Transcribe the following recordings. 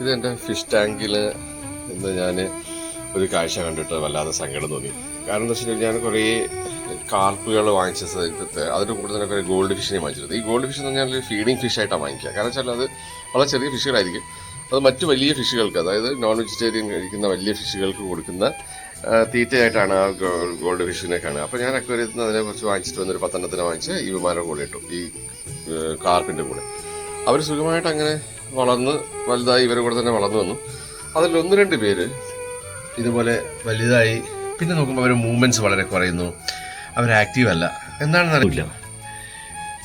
ഇത് എന്റെ ഫിഷ് ടാങ്കിൽ ഇന്ന് ഞാൻ ഒരു കാഴ്ച കണ്ടിട്ട് വല്ലാതെ സങ്കടം തോന്നി. കാരണം എന്താ വെച്ചാൽ ഞാൻ കുറേ കാർപ്പുകൾ വാങ്ങിച്ച സ്ഥലത്ത് അതിന്റെ കൂടെ തന്നെ കുറേ ഗോൾഡ് ഫിഷിനെ വാങ്ങിച്ചിരുന്നത്. ഈ ഗോൾഡ് ഫിഷ് എന്ന് പറഞ്ഞാൽ ഒരു ഫീഡിങ് ഫിഷ് ആയിട്ടാണ് വാങ്ങിക്കുക. കാരണം വെച്ചാൽ അത് വളരെ ചെറിയ ഫിഷുകളായിരിക്കും അത് മറ്റ് വലിയ ഫിഷുകൾക്ക് അതായത് നോൺ വെജിറ്റേറിയൻ കഴിക്കുന്ന വലിയ ഫിഷുകൾക്ക് കൊടുക്കുന്ന തീറ്റയായിട്ടാണ് ആ ഗോൾഡ് ഫിഷിനെ കാണുക. അപ്പോൾ ഞാൻ അക്വറിയത്തിൽ അതിനെ കുറിച്ച് വാങ്ങിച്ചിട്ട് വന്നൊരു പത്തെണ്ണത്തിന് വാങ്ങിച്ച് ഈ വിമാനം കൂടെ ഇട്ടു. ഈ കാർപ്പിന്റെ കൂടെ. അവർ സുഖമായിട്ട് അങ്ങനെ വളർന്ന് വലുതായി ഇവരെ കൂടെ തന്നെ വളർന്നു വന്നു. അതിൽ ഒന്ന് രണ്ട് പേര് ഇതുപോലെ വലുതായി. പിന്നെ നോക്കുമ്പോൾ അവർ മൂവ്മെന്റ്സ് വളരെ കുറയുന്നു. അവർ ആക്റ്റീവ് അല്ല. എന്താണെന്ന് അറിയില്ല.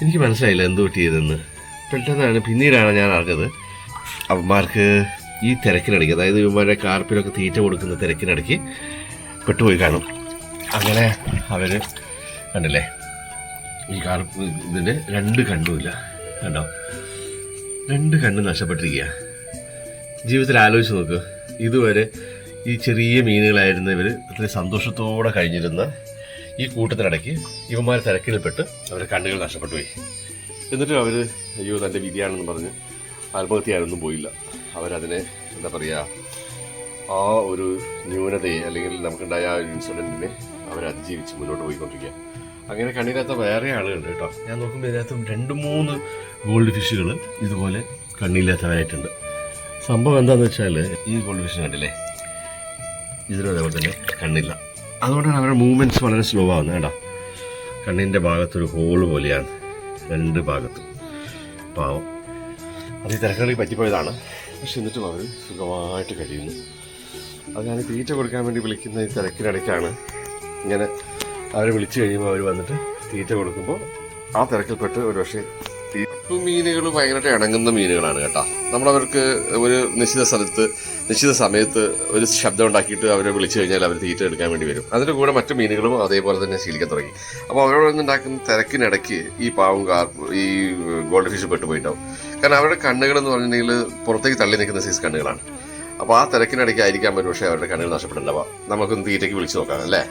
എനിക്ക് മനസ്സിലായില്ല എന്ത് പറ്റിയതെന്ന് പെട്ടെന്നാണ് പിന്നീടാണ് ഞാൻ അറിഞ്ഞത്. അവന്മാർക്ക് ഈ തിരക്കിനിടയ്ക്ക് അതായത് ഇവന്മാരെ കാർപ്പിലൊക്കെ തീറ്റ കൊടുക്കുന്ന തിരക്കിനിടയ്ക്ക് പെട്ടുപോയി കാണും. അങ്ങനെ അവർ കണ്ടില്ലേ? ഈ കാർപ്പ് ഇതിന്റെ രണ്ട് കണ്ണുമില്ല കണ്ടോ? രണ്ട് കണ്ണ് നഷ്ടപ്പെട്ടിരിക്കുക ജീവിതത്തിൽ ആലോചിച്ച് നോക്കുക ഇതുവരെ ഈ ചെറിയ മീനുകളായിരുന്ന ഇവർ അത്ര സന്തോഷത്തോടെ കഴിഞ്ഞിരുന്ന ഈ കൂട്ടത്തിനിടയ്ക്ക് ഇവന്മാർ തിരക്കിൽപ്പെട്ട് അവരുടെ കണ്ണുകൾ നഷ്ടപ്പെട്ടു പോയി. എന്നിട്ടും അവർ അയ്യോ തന്റെ വിധിയാണെന്ന് പറഞ്ഞ് ആത്മഹത്യയായൊന്നും പോയില്ല. അവരതിനെ എന്താ പറയുക ആ ഒരു ന്യൂനതയെ അല്ലെങ്കിൽ നമുക്കുണ്ടായ ആ ഒരു ഇൻസിഡന്റിനെ അവരതിജീവിച്ച് മുന്നോട്ട് പോയിക്കൊണ്ടിരിക്കുക അങ്ങനെ കണ്ണിനകത്ത് വേറെ ആളുകളുണ്ട് കേട്ടോ. ഞാൻ നോക്കുമ്പോൾ ഇതിനകത്ത് രണ്ട് മൂന്ന് ഗോൾഡ് ഫിഷുകൾ ഇതുപോലെ കണ്ണില്ലാത്തവരായിട്ടുണ്ട്. സംഭവം എന്താണെന്ന് വെച്ചാൽ ഈ ഗോൾഡ് ഫിഷ് കണ്ടില്ലേ? ഇതിനും അതേപോലെ തന്നെ കണ്ണില്ല. അതുകൊണ്ടാണ് അവരുടെ മൂവ്മെന്റ്സ് വളരെ സ്ലോ ആവുന്നത് കേട്ടോ. കണ്ണിന്റെ ഭാഗത്തൊരു ഹോൾ പോലെയാണ്. രണ്ട് ഭാഗത്തും. പാവം. അത് ഈ തിരക്കുകളിൽ പറ്റിപ്പോയതാണ്. പക്ഷെ എന്നിട്ടും അവർ സുഖമായിട്ട് കഴിയുന്നു. അത് ഞാൻ തീറ്റ കൊടുക്കാൻ വേണ്ടി വിളിക്കുന്ന ഈ തിരക്കിനിടയ്ക്കാണ് ഇങ്ങനെ അവരെ വിളിച്ചു കഴിയുമ്പോൾ അവർ വന്നിട്ട് തീറ്റ കൊടുക്കുമ്പോൾ ആ തിരക്കിൽപ്പെട്ട് ഒരു പക്ഷേ മീനുകൾ ഭയങ്കരമായിട്ട് ഇണങ്ങുന്ന മീനുകളാണ് കേട്ടോ. നമ്മളവർക്ക് ഒരു നിശ്ചിത സ്ഥലത്ത് നിശ്ചിത സമയത്ത് ഒരു ശബ്ദം ഉണ്ടാക്കിയിട്ട് അവരെ വിളിച്ചു കഴിഞ്ഞാൽ അവർ തീറ്റ എടുക്കാൻ വേണ്ടി വരും. അതിന്റെ കൂടെ മറ്റു മീനുകളും അതേപോലെ തന്നെ ശീലിക്കാൻ തുടങ്ങി. അപ്പോൾ ഉണ്ടാക്കുന്ന തിരക്കിനിടയ്ക്ക് ഈ പാവം കാർ ഈ ഗോൾഡ് ഫിഷ് പെട്ടുപോയിട്ടുണ്ടാവും. കാരണം അവരുടെ കണ്ണുകൾ എന്ന് പറഞ്ഞിട്ടുണ്ടെങ്കിൽ പുറത്തേക്ക് തള്ളി നിൽക്കുന്ന സൈസ് കണ്ണുകളാണ്. അപ്പോൾ ആ തിരക്കിനിടയ്ക്ക് ആയിരിക്കാൻ പറ്റും പക്ഷേ അവരുടെ കണ്ണുകൾ നഷ്ടപ്പെട്ടുണ്ടാവാം നമുക്കൊന്ന് തീറ്റയ്ക്ക് വിളിച്ചു നോക്കാം അല്ലേ?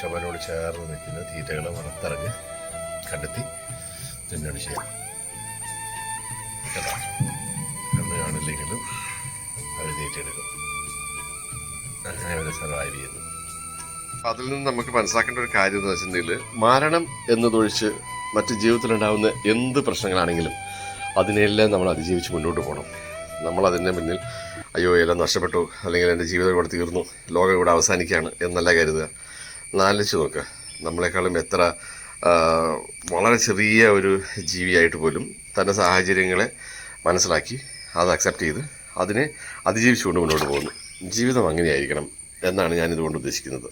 ചുമരോട് ചേർന്ന് നിൽക്കുന്ന തീറ്റകളെ വറുത്തറിഞ്ഞ് കണ്ടെത്തി തിന്നോട് ചെയ്യാം കേട്ടോ കണ്ണ് കാണില്ലെങ്കിലും അവർ തീറ്റയെടുക്കും. അങ്ങനെ അവരെ സർവൈവ് ചെയ്യുന്നു. അതിൽ നിന്ന് നമുക്ക് മനസ്സിലാക്കേണ്ട ഒരു കാര്യം എന്ന് വെച്ചിട്ടുണ്ടെങ്കിൽ മരണം എന്നതൊഴിച്ച് മറ്റ് ജീവിതത്തിലുണ്ടാകുന്ന എന്ത് പ്രശ്നങ്ങളാണെങ്കിലും അതിനെല്ലാം നമ്മൾ അതിജീവിച്ച് മുന്നോട്ട് പോകണം. നമ്മൾ അതിന്റെ മുന്നിൽ അയ്യോ എല്ലാം നഷ്ടപ്പെട്ടു. അല്ലെങ്കിൽ എന്റെ ജീവിതം ഇവിടെ തീർന്നു. ലോകം ഇവിടെ അവസാനിക്കുകയാണ് എന്നല്ല കരുതുക. നാലിച്ച് നോക്കുക നമ്മളെക്കാളും എത്ര വളരെ ചെറിയ ഒരു ജീവിയായിട്ട് പോലും തന്റെ സാഹചര്യങ്ങളെ മനസ്സിലാക്കി അത് അക്സെപ്റ്റ് ചെയ്ത് അതിനെ അതിജീവിച്ചുകൊണ്ട് മുന്നോട്ട് പോകുന്നു. ജീവിതം അങ്ങനെയായിരിക്കണം എന്നാണ് ഞാനിതുകൊണ്ട് ഉദ്ദേശിക്കുന്നത്.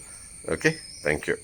Okay thank you